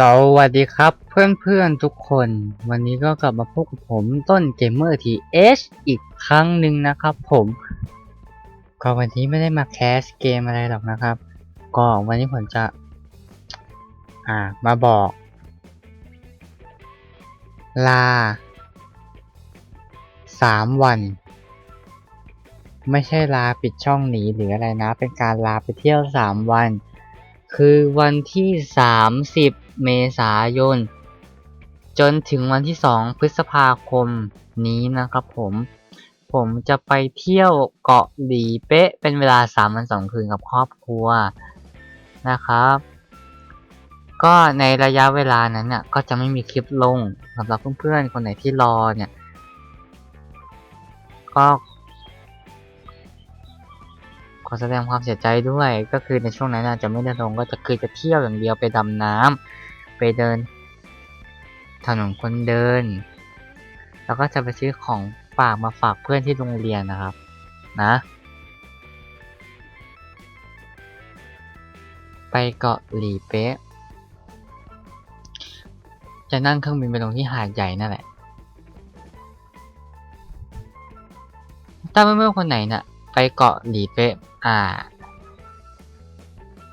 สวัสดีครับเพื่อนๆทุกคน วันนี้ก็กลับมาพบกับผมต้นเกมเมอร์ทีเอชอีกครั้งหนึ่งนะครับผมก็วันนี้ไม่ได้มาแคสเกมอะไรหรอกนะครับ ก็วันนี้ผมจะ อ่ามาบอก ลาสามวัน ไม่ใช่ลาปิดช่องหนีหรืออะไรนะ เป็นการลาไปเที่ยวสามวันคือวันที่ 30 เมษายน จนถึงวันที่ 2 พฤษภาคมนี้นะครับผม ผมจะไปเที่ยวเกาะหลีเป๊ะเป็นเวลา 3 วัน2คืนกับครอบครัวนะครับ ก็ในระยะเวลานั้นเนี่ยก็จะไม่มีคลิปลงสำหรับเพื่อนๆ คนไหนที่รอเนี่ย ก็ข แสดงความเสียใจด้วย ก็คือในช่วงนั้นอาจจะไม่ได้ลงก็จะคือจะเที่ยวอย่างเดียวไปดำน้ำไปเดิน ถนนคนเดิน แล้วก็จะไปซื้อของฝากมาฝากเพื่อนที่โรงเรียนนะครับ นะ ไปเกาะหลีเป๊ะจะนั่งเครื่องบินไปลงที่หาดใหญ่นั่นแหละ ถ้าเพื่อนๆคนไหนน่ะ ไปเกาะหลีเป๊ะ อ่า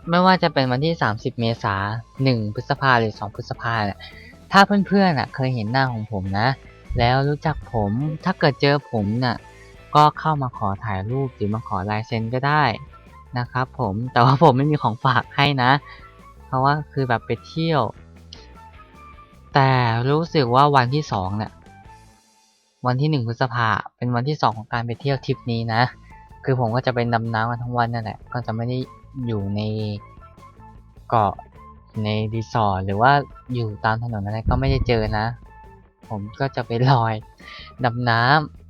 ไม่ว่าจะเป็นวันที่ 30 เมษาหนึ่งพฤษภาหรือ 2 พฤษภาเนี่ยถ้าเพื่อนๆน่ะ เคยเห็นหน้าของผมนะ แล้วรู้จักผม ถ้าเกิดเจอผมน่ะ ก็เข้ามาขอถ่ายรูปหรือมาขอลายเซ็นก็ได้นะครับผมแต่ว่าผมไม่มีของฝากให้นะ เพราะว่าคือแบบไปเที่ยว แต่รู้สึกว่าวันที่สองเนี่ยวันที่หนึ่งพฤษภาเป็นวันที่สองของการไปเที่ยวทริปนี้นะ คือผมก็จะไปดำน้ำกันทั้งวันนั่นแหละ ก็จะไม่ได้อยู่ในเกาะในรีสอร์ทหรือว่าอยู่ตามถนนอะไรก็ไม่ได้เจอนะ ผมก็จะไปลอยดำน้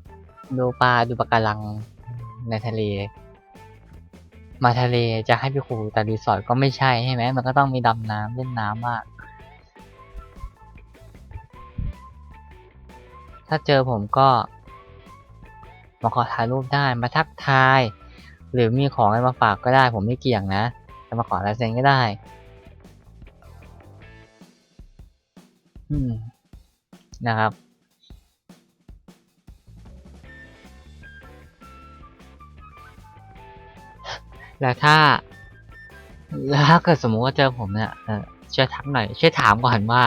ำดูปลาดูปะการังในทะเล มาทะเลจะให้ไปขู่แต่รีสอร์ทก็ไม่ใช่ใช่ไหมมันก็ต้องมีดำน้ำเล่นน้ำบ้างถ้าเจอผมก็ มาขอถ่ายรูปได้มาทักทาย หรือมีของอะไรมาฝากก็ได้ ผมไม่เกี่ยงนะจะมาขอลายเซ็นก็ได้ อืมนะครับแล้วถ้าแล้วถ้าเกิดสมมุติว่าเจอผมเนี่ยช่วยทักหน่อยช่วยถามก่อนว่า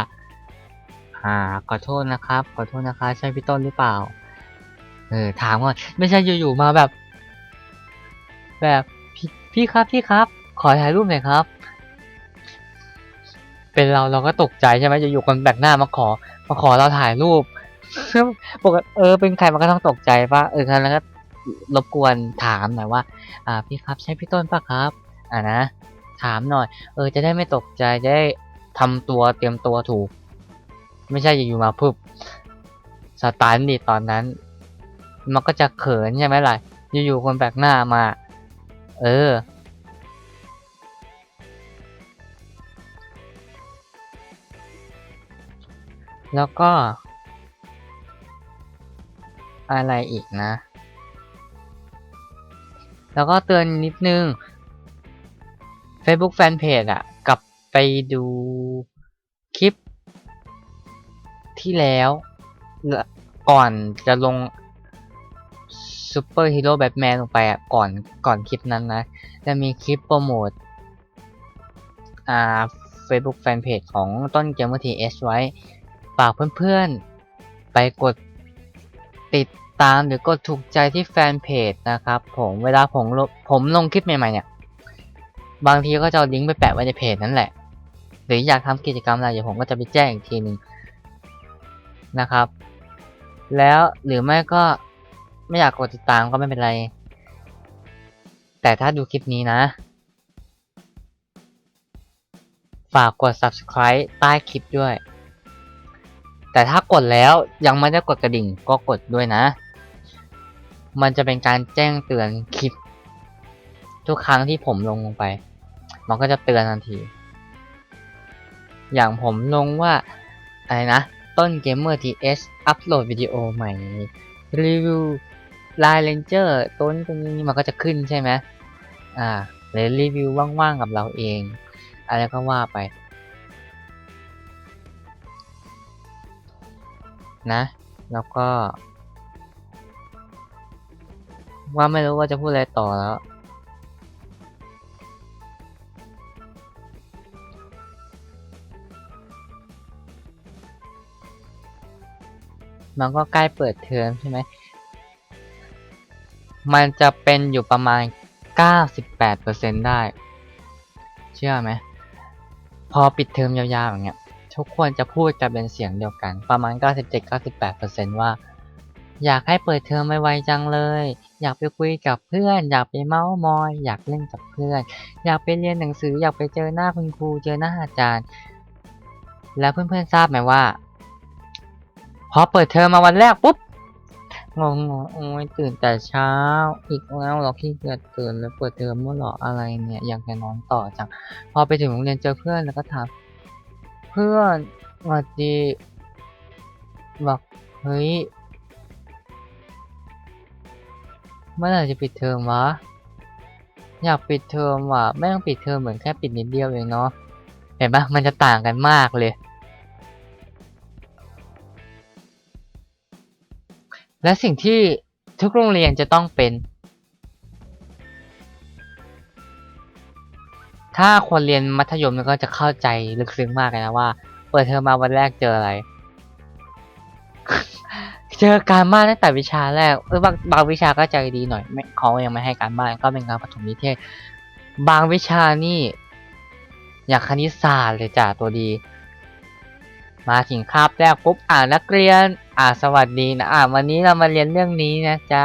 อ่าขอโทษนะครับ ขอโทษนะคะใช่พี่ต้นหรือเปล่า เออถามก่อนไม่ใช่อยู่ๆมาแบบ แบบพี่พี่ครับพี่ครับ ขอถ่ายรูปหน่อยครับ เป็นเราเราก็ตกใจใช่ไหมอยู่ๆคนแปลกหน้ามาขอ มาขอเราถ่ายรูปปกติเออเป็นใครมันก็ต้องตกใจป่ะเออแล้วก็รบกวนถามหน่อยว่า อ่าพี่ครับใช่พี่ต้นป่ะครับ อ่านะถามหน่อย เออ จะได้ไม่ตกใจจะได้ทำตัวเตรียมตัวถูก ไม่ใช่อยู่ๆมาพึบสตันดิตอนนั้น มันก็จะเขินใช่ไหมล่ะ อยู่ๆคนแปลกหน้ามา เออ แล้วก็ อะไรอีกนะ แล้วก็เตือนนิดนึง Facebook Fanpage อะกลับไปดูคลิปที่แล้ว ก่อนจะลง ซูเปอร์ฮีโร่แบทแมนลงไปอะก่อนก่อนคลิปนั้นนะ จะมีคลิปโปรโมทอ่า Facebook Fanpage ของต้นเกมเมอร์ทีเอสไว้ ฝากเพื่อนๆ ไปกดติดตามหรือกดถูกใจที่แฟนเพจนะครับผมเวลาผมลงผมลงคลิปใหม่ๆเนี่ย บางทีก็จะลิงก์ไปแปะไว้ในเพจนั่นแหละ หรืออยากทำกิจกรรมอะไรเดี๋ยวผมก็จะไปแจ้งอีกทีหนึ่งนะครับ แล้วหรือไม่ก็ ไม่อยากกดติดตามก็ไม่เป็นไร แต่ถ้าดูคลิปนี้นะ ฝากกด subscribe ใต้คลิปด้วย แต่ถ้ากดแล้วยังไม่ได้กดกระดิ่งก็กดด้วยนะ มันจะเป็นการแจ้งเตือนคลิป ทุกครั้งที่ผมลงลงไป มันก็จะเตือนทันที อย่างผมลงว่าอะไรนะ ต้นเกมเมอร์ทีเอสอัปโหลดวิดีโอใหม่รีวิว ลายเลนเจอร์ตัวนี้ตัวนี้มันก็จะขึ้นใช่ไหมอ่าเลยรีวิวว่างๆกับเราเอง อะไรก็ว่าไป นะ แล้วก็ ว่าไม่รู้ว่าจะพูดอะไรต่อแล้ว มันก็ใกล้เปิดเทอมใช่ไหม มันจะเป็นอยู่ประมาณ 98%ได้ เชื่อไหม พอปิดเทอมยาวๆอย่างเงี้ย ทุกคนจะพูดกันเป็นเสียงเดียวกัน ประมาณ 97-98%ว่า อยากให้เปิดเทอมไวๆจังเลย อยากไปคุยกับเพื่อน อยากไปเมาส์มอย อยากเล่นกับเพื่อน อยากไปเรียนหนังสือ อยากไปเจอหน้าคุณครู เจอหน้าอาจารย์ แล้วเพื่อนๆทราบไหมว่า พอเปิดเทอมมาวันแรกปุ๊บ งงงโอ้ยตื่นแต่เช้า อีกแล้วเหรอขี้เกียจตื่นแล้วปิดเทอมเมื่อหรออะไรเนี่ย อยากจะนอนต่อจังพอไปถึงโรงเรียนเจอเพื่อนแล้วก็ถามเพื่อนสวัสดีบอกเฮ้ยเมื่อไหร่จะปิดเทอมวะอยากปิดเทอมว่ะไม่ต้องปิดเทอมเหมือนแค่ปิดนิดเดียวเองเนาะเห็นปะมันจะต่างกันมากเลย และสิ่งที่ทุกโรงเรียนจะต้องเป็น ถ้าคนเรียนมัธยมก็จะเข้าใจลึกซึ้งมากเลยนะว่า เปิดเทอมมาวันแรกเจออะไร เจอการบ้านตั้งแต่วิชาแรกเออบางบางวิชาก็ใจดีหน่อยไม่เขายังไม่ให้การบ้านก็เป็นการปฐมนิเทศ บางวิชานี่ อย่างคณิตศาสตร์เลยจ้ะตัวดี มาถึงคาบแรกปุ๊บอ่านนักเรียน อ่าสวัสดีนะอ่าวันนี้เรามาเรียนเรื่องนี้นะจ๊ะ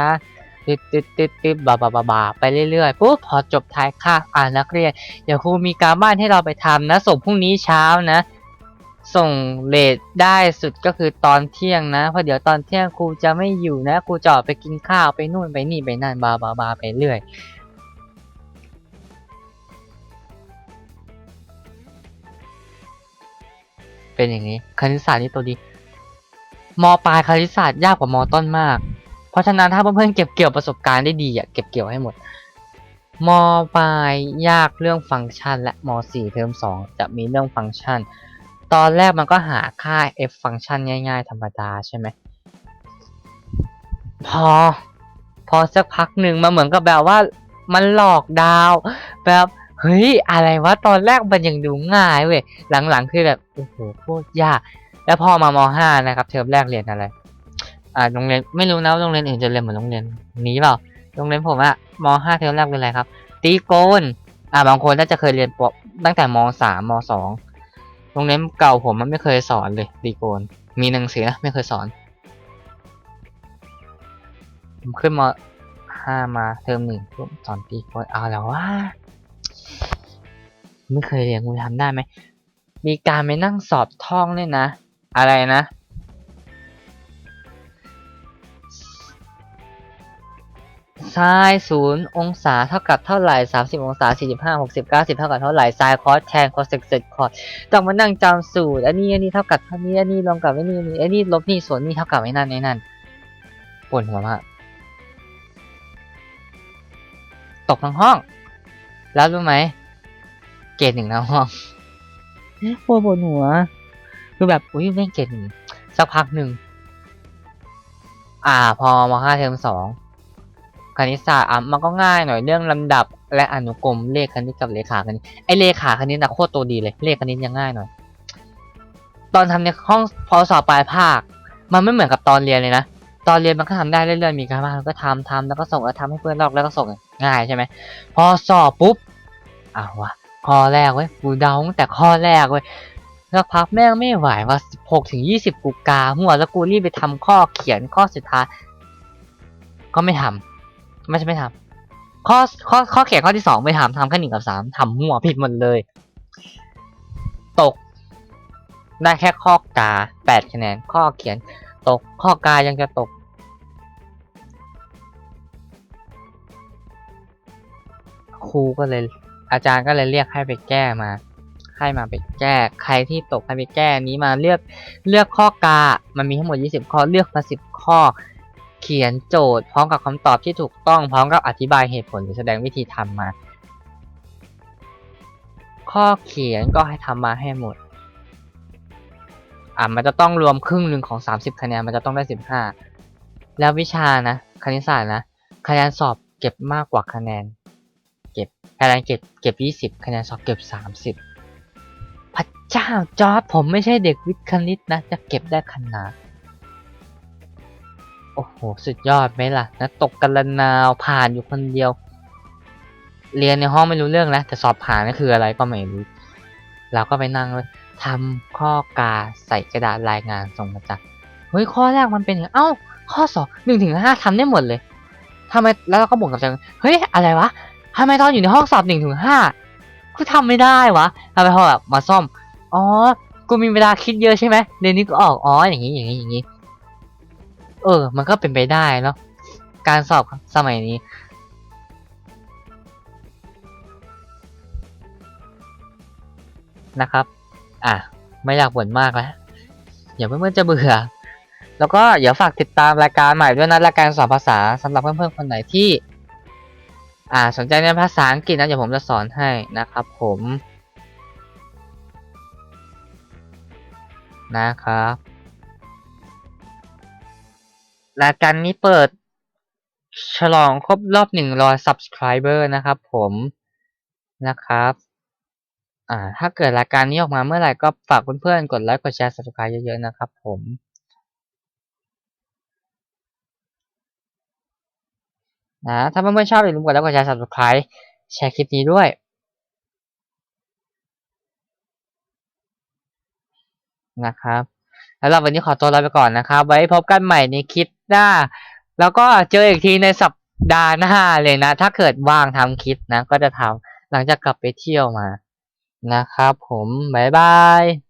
ตึ๊ดตึ๊ดตึ๊ดตึ๊ดบาบาบาบาไปเรื่อยๆปุ๊บพอจบท้ายคาบอ่านักเรียนเดี๋ยวครูมีการบ้านให้เราไปทำนะส่งพรุ่งนี้เช้านะ ส่งเลทได้สุดก็คือตอนเที่ยงนะเพราะเดี๋ยวตอนเที่ยงครูจะไม่อยู่นะครูจะออกไปกินข้าวไปนู่นไปนี่ไปนั่นบาบาบาไปเรื่อยเป็นอย่างนี้คณิตศาสตร์นี่ตัวดี มปลายคณิตศาสตร์ยากกว่ามต้นมาก เพราะฉะนั้นถ้าเพื่อนๆเก็บเกี่ยวประสบการณ์ได้ดีอะเก็บเกี่ยวให้หมดมปลายยากเรื่องฟังก์ชัน และมสี่เทอมสองจะมีเรื่องฟังก์ชัน ตอนแรกมันก็หาค่า f ฟังก์ชันง่ายๆ ธรรมดาใช่ไหมพอ พอสักพักหนึ่งมาเหมือนกับแบบว่ามันหลอกดาว แบบ เฮ้ยอะไรวะตอนแรกมันยังดูง่ายเว้ยหลังๆคือแบบโอ้โหโคตรยาก แล้วพอมามห้านะครับเทอมแรกเรียนอะไร อ่าโรงเรียนไม่รู้นะว่าโรงเรียนอื่นจะเรียนเหมือนโรงเรียนนี้เปล่าโรงเรียนผมอะมห้าเทอมแรกเป็นอะไรครับ ตีโกนอ่าบางคนน่าจะเคยเรียนปตั้งแต่มสามมสองโรงเรียนเก่าผมมันไม่เคยสอนเลยตีโกน มีหนังสือนะไม่เคยสอนผมขึ้นมห้ามาเทอมหนึ่งสอนตีโกนเอาแล้วว่า ไม่เคยเรียนคุณทำได้ไหม มีการไปนั่งสอบท่องด้วยนะ อะไรนะซ้ายศูนย์องศาเท่ากับเท่าไหร่สามสิบองศาสี่สิบห้าหกสิบเก้าสิบเท่ากับเท่าไหร่ซ้ายคอสแทนคอสเซกเซกคอสต้องมานั่งจำสูตร อันนี้อันนี้เท่ากับเท่านี้ อันนี้รวมกับไอ้นี่อันนี้อันนี้ลบนี่ส่วนนี่เท่ากับไอ้นั่นไอ้นั่นปวดหัวมากตกทั้งห้อง แล้วรู้ไหม เกรดหนึ่งทั้งห้องปวดปวดหัว คือแบบอุ้ยแม่งเกรดหนึ่งสักพักหนึ่ง อ่า พอมาห้าเทอมสองคณิตศาสตร์อะมันก็ง่ายหน่อยเรื่องลำดับ และอนุกรมเลขคณิตกับเลขาคณิตไอเลขาคณิตนะโคตรตัวดีเลย เลขคณิตยังง่ายหน่อย ตอนทำในห้องพอสอบปลายภาค มันไม่เหมือนกับตอนเรียนเลยนะตอนเรียนมันก็ทำได้เรื่อยๆมีการบ้านมันก็ทำทำแล้วก็ส่งแล้วทำให้เพื่อนลอกแล้วก็ส่งง่ายใช่ไหมพอสอบปุ๊บอ้าววะ ข้อแรกเว้ยกูเดาตั้งแต่ข้อแรกเว้ยสักพักแม่งไม่ไหวว่าสิบหกถึงยี่สิบกูกาหัวแล้วกูรีบไปทำข้อเขียนข้อสุดท้าย ก็ไม่ทำไม่ใช่ไม่ทำข้อข้อข้อเขียนข้อที่สองไม่ทำทำแค่หนึ่งกับสามทำหัวผิดหมดเลย ตก ได้แค่ข้อกาแปดคะแนน ข้อเขียน ตกข้อกายังจะตกครูก็เลย อาจารย์ก็เลยเรียกให้ไปแก้มาให้มาไปแก้ ใครที่ตกให้ไปแก้นี้มาเลือกเลือกข้อกา มันมีทั้งหมด 20 ข้อเลือกมา10 ข้อ เขียนโจทย์ พร้อมกับคำตอบที่ถูกต้องพร้อมกับอธิบายเหตุผลหรือแสดงวิธีทำมา ข้อเขียนก็ให้ทำมาให้หมดอ่ามันจะต้องรวมครึ่งหนึ่งของสามสิบคะแนนมันจะต้องได้สิบห้าแล้ววิชานะ คณิตศาสตร์นะ คะแนนสอบเก็บมากกว่าคะแนน เก็บคะแนนเก็บเก็บยี่สิบคะแนนสอบเก็บสามสิบพระเจ้าจอร์ดผมไม่ใช่เด็กวิทย์คณิตนะ จะเก็บได้ขนาด โอ้โห สุดยอดไหมล่ะนะตกกันละนาวผ่านอยู่คนเดียว เรียนในห้องไม่รู้เรื่องนะ แต่สอบผ่านนี่คืออะไรก็ไม่รู้ เราก็ไปนั่งเลยทำข้อกาใส่กระดาษรายงานส่งมาจากเฮ้ยข้อแรกมันเป็นอย่างเอ้า ข้อสองหนึ่งถึงห้าทำได้หมดเลยทำไมแล้วเราก็บ่นกับตังเฮ้ยอะไรวะ ทำไมตอนอยู่ในห้องสอบหนึ่งถึงห้ากูทำไม่ได้วะทำไมพอแบบมาซ่อม อ๋อ กูมีเวลาคิดเยอะใช่ไหมเรียนนี้ก็ออก อ๋อ อย่างนี้ อย่างนี้ อย่างนี้ เออ มันก็เป็นไปได้เนาะ การสอบสมัยนี้ นะครับ อะ ไม่อยากบ่นมากแล้วอย่าเพื่อนๆจะเบื่อ แล้วก็อย่าฝากติดตามรายการใหม่ด้วยนะ รายการสอนภาษาสำหรับเพื่อนๆคนไหนที่ อ่าสนใจในภาษาอังกฤษนะเดี๋ยวผมจะสอนให้นะครับผมนะครับรายการนี้เปิด ฉลองครบรอบหนึ่งร้อย subscriber นะครับผมนะครับอ่าถ้าเกิดรายการนี้ออกมาเมื่อไหร่ก็ฝากเพื่อนๆกดไลค์กดแชร์ subscribe เยอะๆนะครับผม นะถ้าเพื่อนๆชอบอย่าลืมกดไลค์กดแชร์ subscribe แชร์คลิปนี้ด้วยนะครับแล้วเราวันนี้ขอตัวลาไปก่อนนะครับ ไว้พบกันใหม่ในคลิปหน้า แล้วก็เจออีกทีในสัปดาห์หน้าเลยนะ ถ้าเกิดว่างทำคลิปนะ ก็จะทำหลังจากกลับไปเที่ยวมานะครับผม บ๊ายบาย